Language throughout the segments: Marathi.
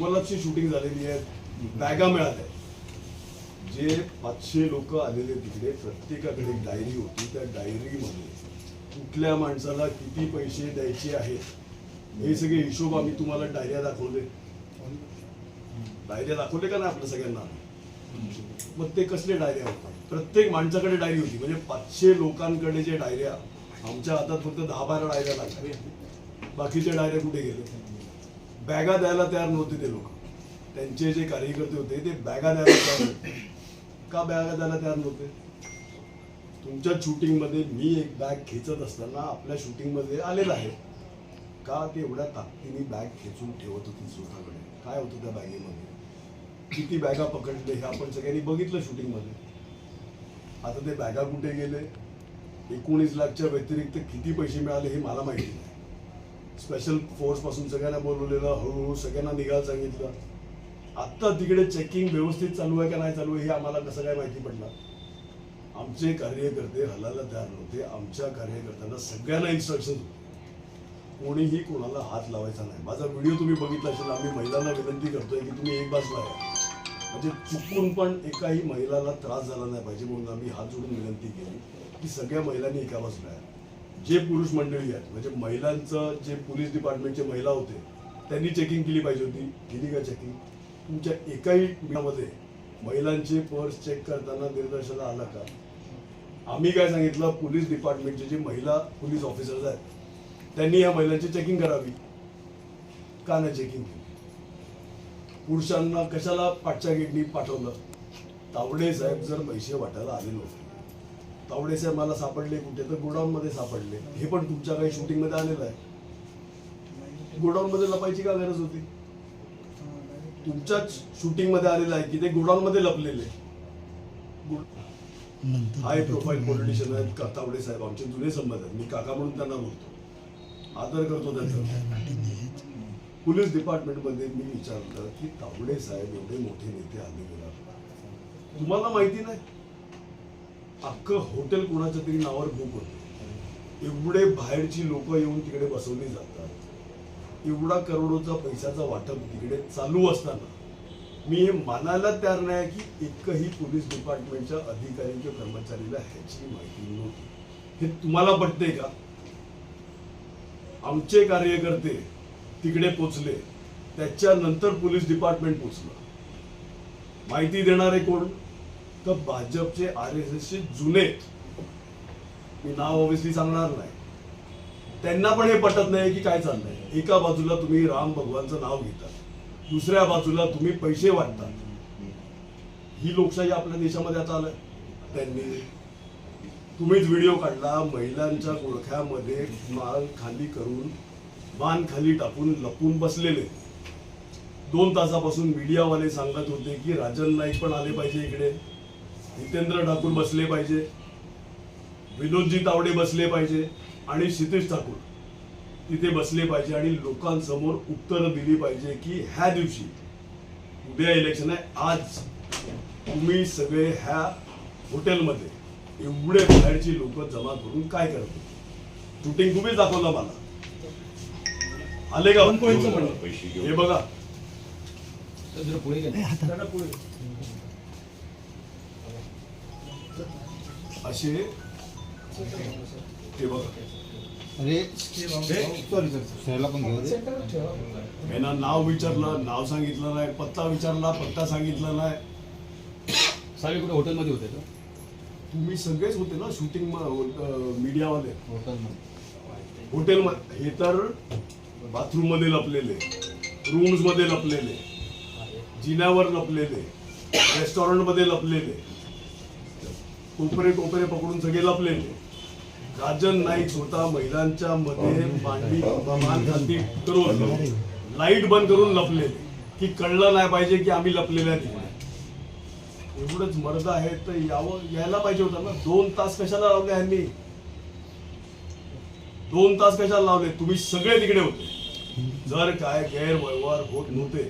तुम्हालाची शूटिंग झालेली आहे. बॅगा मिळाल्या जे पाचशे लोक आलेले तिकडे प्रत्येकाकडे एक डायरी होती. त्या डायरीमध्ये कुठल्या माणसाला किती पैसे द्यायचे आहेत हे सगळे हिशोब आम्ही तुम्हाला डायऱ्या दाखवले. डायऱ्या दाखवले का नाही आपल्या सगळ्यांना? मग ते कसले डायऱ्या होतात प्रत्येक माणसाकडे डायरी होती. म्हणजे पाचशे लोकांकडे जे डायऱ्या आमच्या हातात फक्त दहा बारा डायऱ्या लागल्या बाकीचे डायऱ्या कुठे गेले? बॅगा द्यायला तयार नव्हते ते लोक. त्यांचे जे कार्यकर्ते होते ते बॅगा द्यायला तयार नव्हते का बॅगा द्यायला तयार नव्हते? तुमच्या शूटिंगमध्ये मी एक बॅग खेचत असताना आपल्या शूटिंगमध्ये आलेला आहे. का ते एवढ्या ताकदीने बॅग खेचून ठेवत होती स्वतःकडे? काय होतं त्या बॅगेमध्ये? किती बॅगा पकडले हे आपण सगळ्यांनी बघितलं शूटिंगमध्ये. आता ते बॅगा कुठे गेले? एकोणीस लाखच्या व्यतिरिक्त किती पैसे मिळाले हे मला माहिती नाही. स्पेशल फोर्सपासून सगळ्यांना बोलवलेलं हळूहळू सगळ्यांना निघायला सांगितलं. आत्ता तिकडे चेकिंग व्यवस्थित चालू आहे का नाही चालू आहे हे आम्हाला कसं काय माहिती पडणार? आमचे कार्यकर्ते हलायला तयार नव्हते आमच्या कार्यकर्त्यांना सगळ्यांना इन्स्ट्रक्शन होते. कोणीही कोणाला हात लावायचा नाही. माझा व्हिडिओ तुम्ही बघितला असेल आम्ही महिलांना विनंती करतोय की तुम्ही एक बाजूला या म्हणजे चुकून पण एकाही महिलाला त्रास झाला नाही पाहिजे म्हणून आम्ही हात जोडून विनंती केली की सगळ्या महिलांनी एका बाजूला या. जे पुरुष मंडळी आहेत म्हणजे महिलांचं जे पोलीस डिपार्टमेंटचे महिला होते त्यांनी चेकिंग केली पाहिजे होती. केली का चेकिंग तुमच्या एकाही मध्ये महिलांचे पर्स चेक करताना निर्दर्शनाला आला का? आम्ही काय सांगितलं पोलीस डिपार्टमेंटचे जे महिला पोलीस ऑफिसर्स आहेत त्यांनी या महिलांची चेकिंग करावी. का नाही चेकिंग केली? पुरुषांना कशाला पाठच्या गेटनी पाठवलं? तावडे साहेब जर पैसे वाटायला आले नव्हते तावडे साहेब मला सापडले कुठे? तर गोडाऊन मध्ये सापडले. हे पण तुमच्या काही शूटिंगमध्ये आलेलं आहे. गोडाऊन मध्ये लपायची का गरज होती? तुमच्याच शूटिंगमध्ये आलेलं आहे की ते गोडाऊन मध्ये लपलेले हाय प्रोफाईल पॉलिटिशियन आहेत का तावडे साहेब? आमचे जुने संबंध आहेत. मी काका म्हणून त्यांना बोलतो. आदर करतो त्यांचा. पोलीस डिपार्टमेंटमध्ये मी विचारलं की तावडे साहेब एवढे मोठे नेते आले गेला तुम्हाला माहिती नाही? अख्खं हॉटेल कोणाच्या तरी नावावर बुक होतं. एवढे बाहेरची लोक येऊन तिकडे बसवली जातात. एवढा करोडोचा पैशाचा वाटप तिकडे चालू असताना. मी हे मानायला तयार नाही की एकही पोलीस डिपार्टमेंटच्या अधिकारी किंवा कर्मचारीला ह्याची माहिती नव्हती. हे तुम्हाला पटते का? आमचे कार्यकर्ते तिकडे पोचले. त्याच्यानंतर पोलीस डिपार्टमेंट पोचलं. माहिती देणारे कोण? तर भाजपचे आर एस एसचे जुने. मी नाव ऑब्विसली सांगणार नाही. त्यांना पण हे पटत नाही की काय चाललंय. एका बाजूला तुम्ही राम भगवानचं नाव घेता दुसऱ्या बाजूला तुम्ही पैसे वाटता ही लोकशाही आपल्या देशामध्ये आता आलंय. त्यांनी तुम्हीच व्हिडिओ काढला महिलांच्या गोळख्यामध्ये माल खाली करून बाण खाली टाकून लपून बसलेले. दोन तासापासून मीडियावाले सांगत होते की राजन नाईक पण आले पाहिजे इकडे. हितेंद्र ठाकूर बसले पाहिजे विनोदजी तावडे बसले पाहिजे आणि क्षितिश ठाकूर तिथे बसले पाहिजे आणि लोकांसमोर उत्तरं दिली पाहिजे की ह्या दिवशी उद्या इलेक्शन आहे. आज तुम्ही सगळे ह्या हॉटेलमध्ये एवढे बाहेरची लोक जमा करून काय करते शूटिंग तुम्हीच दाखवलं मला. आले का? हे बघा. जरा पुढे. असे? हे बघा. अरे सॉरी पण यांना नाव विचारलं नाव सांगितलं नाही पत्ता विचारला पत्ता सांगितला नाही. साहेब कुठे हॉटेलमध्ये होते का? तुम्ही सगळेच होते ना शूटिंग मीडियावाले हॉटेलमध्ये हॉटेल हे तर बाथरूममध्ये लपलेले रूम्समध्ये लपलेले जिन्यावर लपलेले रेस्टॉरंटमध्ये लपलेले. टोपरे टोपरे पकडून सगळे लपलेले राजन नाईक होता महिलांच्या मध्ये मांडी करून लाइट बंद करून लपलेले की कळलं नाही पाहिजे की आम्ही लपलेले आहे एवढंच मर्द आहे तर यावं यायला पाहिजे होतं ना. दोन तास कशाला लावले ह्यांनी दोन तास कशाला लावले? तुम्ही सगळे तिकडे होते. जर काय गैरव्यवहार होत नव्हते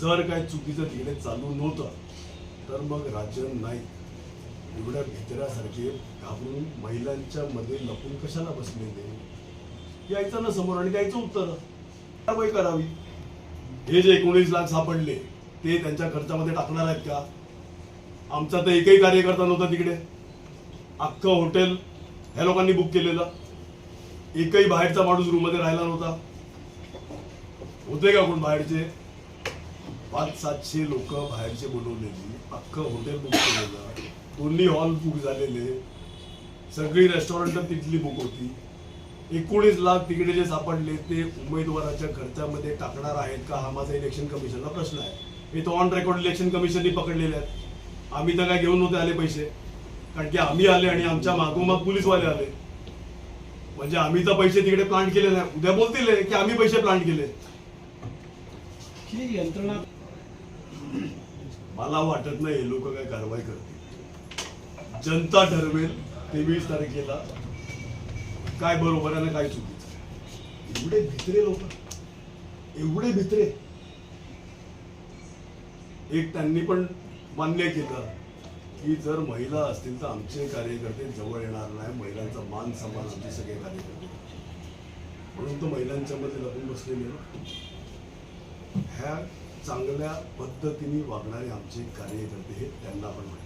जर काय चुकीचं तिकडे चालू नव्हतं तर मग राजन नाईक एवढ्या भितऱ्यासारखे घाबरून महिलांच्या मध्ये लपून कशाला बसलेले? यायचं ना समोर आणि द्यायचं उत्तर. कारवाई करावी. हे जे एकोणीस लाख सापडले ते त्यांच्या खर्चामध्ये टाकणार आहेत का? आमचा तर एकही कार्यकर्ता नव्हता तिकडे. अख्खं हॉटेल ह्या लोकांनी बुक केलेलं. एकही बाहेरचा माणूस रूममध्ये राहिला नव्हता. होते का कोण बाहेरचे? पाच सातशे लोक बाहेरचे बोलवलेली. अख्खं हॉटेल बुक केलेलं. दोन्ही हॉल बुक झालेले. सगळी रेस्टॉरंट तिथली बुक होती. एकोणीस लाख तिकडे जे सापडले ते उमेदवाराच्या खर्चामध्ये टाकणार आहेत का? हा माझा इलेक्शन कमिशनला प्रश्न आहे. हे तो ऑन रेकॉर्ड इलेक्शन कमिशननी पकडलेले आहेत. आम्ही तर काय घेऊन नव्हते आले पैसे. कारण की आम्ही आले आणि आमच्या मागोमाग पोलीसवाले आले. म्हणजे आम्ही तर पैसे तिकडे प्लांट केले नाही. उद्या बोलतील की आम्ही पैसे प्लांट केले. यंत्रणा मला वाटत नाही लोक काय कारवाई करतील. जनता ठरवेल तेवीस तारखेला. काय बरोबर आहे ना काय चुकीचं एवढे भित्रे लोक. एवढे भित्रे. एक त्यांनी पण मान्य केलं की जर महिला असतील तर आमचे कार्यकर्ते जवळ येणार नाही. महिलांचा मान सन्मान आमचे सगळे कार्यकर्ते. म्हणून तो महिलांच्या मध्ये लपून बसलेले ह्या चांगल्या पद्धतीने वागणारे आमचे कार्यकर्ते हे त्यांना पण माहिती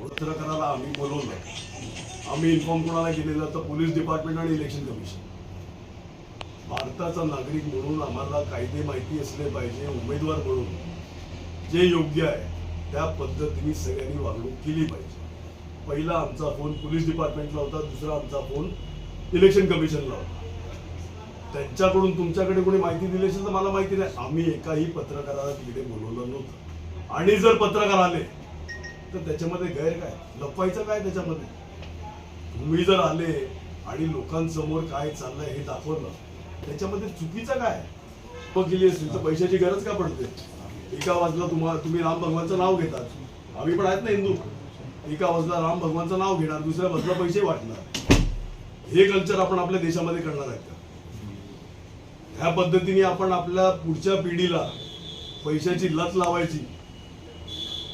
पत्रकाराला आम्ही बोलवलं आम्ही इन्फॉर्म कोणाला केलेलं तर पोलीस डिपार्टमेंट आणि इलेक्शन कमिशन भारताचा नागरिक म्हणून आम्हाला कायदे माहिती असले पाहिजे उमेदवार म्हणून. जे योग्य आहे त्या पद्धतीने सगळ्यांनी वागणूक केली पाहिजे. पहिला आमचा फोन पोलीस डिपार्टमेंटला होता दुसरा आमचा फोन इलेक्शन कमिशनला होता. त्यांच्याकडून तुमच्याकडे कोणी माहिती दिली असेल तर मला माहिती नाही आम्ही एकाही पत्रकाराला तिकडे बोलवलं नव्हतं. आणि जर पत्रकार आले तर त्याच्यामध्ये गैर काय? लपवायचं काय त्याच्यामध्ये? तुम्ही जर आले आणि लोकांसमोर काय चाललंय हे दाखवलं त्याच्यामध्ये चुकीचं काय? मग केली तर पैशाची गरज का पडते? एका वाजला तुम्हाला तुम्ही राम भगवानचं नाव घेतात. आम्ही पण आहेत ना हिंदू. एका वाजला राम भगवानचं नाव घेणार दुसऱ्या वाजला पैसे वाटणार. हे कल्चर आपण आपल्या देशामध्ये करणार आहेत का? ह्या पद्धतीने आपण आपल्या पुढच्या पिढीला पैशाची लत लावायची.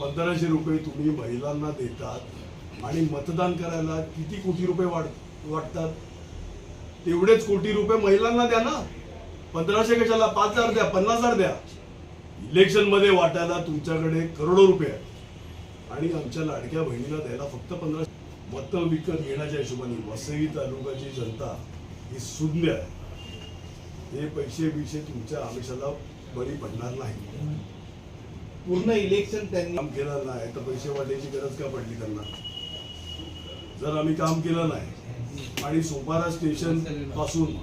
पंधराशे रुपये तुम्ही महिलांना देतात आणि मतदान करायला किती कोटी रुपये वाढ वाटतात? तेवढेच कोटी रुपये महिलांना द्या ना. पंधराशे कशाला? पाच हजार द्या पन्नास हजार द्या. इलेक्शनमध्ये वाटायला तुमच्याकडे करोडो रुपये आहेत. आणि आमच्या लाडक्या बहिणीला द्यायला फक्त पंधरा मतं विकत घेण्याच्या हिशोबाने वसई तालुक्याची जनता ही शून्य आहे. हे पैसे बिशे तुमच्या आमिषाला बळी पडणार नाही. पूर्ण इलेक्शन त्यांनी काम केलं नाही तर पैसे वाटायची गरज का पडली त्यांना? जर आम्ही काम केलं नाही आणि सोपारा स्टेशनपासून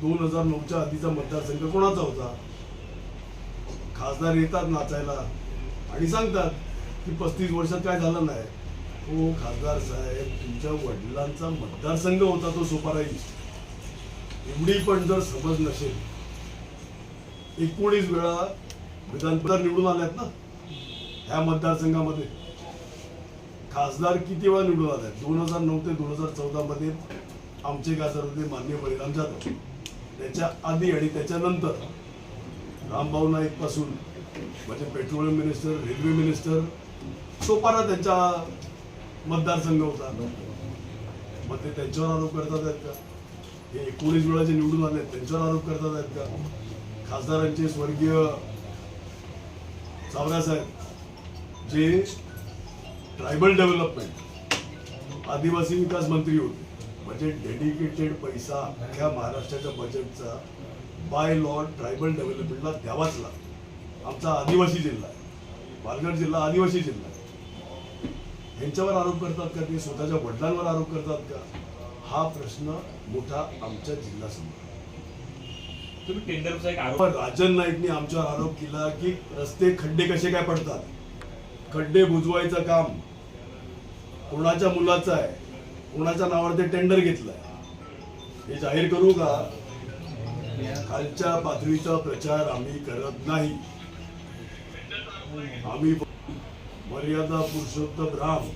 दोन हजार नऊच्या आधीचा मतदारसंघ कोणाचा होता? खासदार येतात नाचायला आणि सांगतात की पस्तीस वर्षात काय झालं नाही. हो खासदार साहेब तुमच्या वडिलांचा मतदारसंघ होता तो सोपारा एवढी पण जर समज नसेल एकोणीस वेळा विधानपरिषद निवडून आल्यात ना? ह्या मतदारसंघामध्ये. खासदार किती वेळा निवडून आले दोन हजार नऊ ते दोन हजार चौदा मध्ये आमचे खासदार होते मान्य बळीराम जाधव. त्याच्या आधी आणि त्याच्यानंतर रामभाऊ नाईकपासून म्हणजे petroleum minister railway minister Sopara त्यांचा मतदारसंघ होता. मग ते त्यांच्यावर आरोप करतात आहेत का? हे एकोणीस वेळा जे निवडून आले त्यांच्यावर आरोप करतात आहेत का? खासदारांचे स्वर्गीय सावरासाहेब जे ट्रायबल डेव्हलपमेंट आदिवासी विकास मंत्री होते. म्हणजे डेडिकेटेड पैसा अख्ख्या महाराष्ट्राच्या बजेटचा बाय लॉ ट्रायबल डेव्हलपमेंटला द्यावाच लागतो. आमचा आदिवासी जिल्हा आहे. पालघर जिल्हा आदिवासी जिल्हा आहे. ह्यांच्यावर आरोप करतात का? ते स्वतःच्या वडिलांवर आरोप करतात का? हा प्रश्न मोठा आमच्या जिल्ह्यासमोर तुम्ही टेंडरचा एक आरोप पण राजन नाईकने आमच्यावर आरोप केला की रस्ते खड्डे कसे काय पडतात? खड्डे बुजवायचं काम कोणाच्या मुलाचं आहे? कोणाच्या नावावर ते टेंडर घेतलंय? हे जाहीर करू का? खालच्या पातळीचा प्रचार आम्ही करत नाही. आम्ही मर्यादा पुरुषोत्तम राम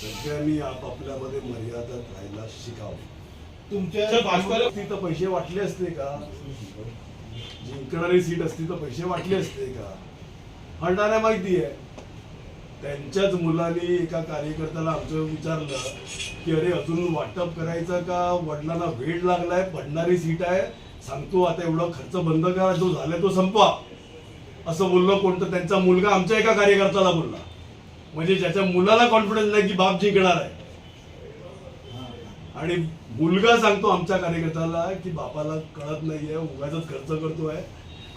सगळ्यांनी आपापल्यामध्ये मर्यादा राहायला शिकावं. तुमच्या भाजपाला- तर पैसे वाटले असते का? जिंकणारी सीट असती तर पैसे वाटले असते का? हरणाऱ्या माहिती आहे. त्यांच्याच मुलांनी एका कार्यकर्त्याला आमचं विचारलं की अरे अजून वाटप करायचं का? वडिलांना वेळ लागलाय पडणारी सीट आहे. सांगतो आता एवढा खर्च बंद करा जो झालाय तो संपवा. असं बोललं कोणतं? त्यांचा मुलगा आमच्या एका कार्यकर्त्याला बोलला. म्हणजे ज्याच्या मुलाला कॉन्फिडन्स नाही की बाप जिंकणार आहे. आणि मुलगा सांगतो आमच्या कार्यकर्त्याला की बापाला कळत नाहीये उगाच खर्च करतोय.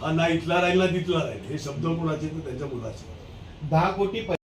हा ना इथला राहील ना तिथला राहील. हे शब्द कोणाचे? तर त्यांच्या मुलाचे. दहा कोटी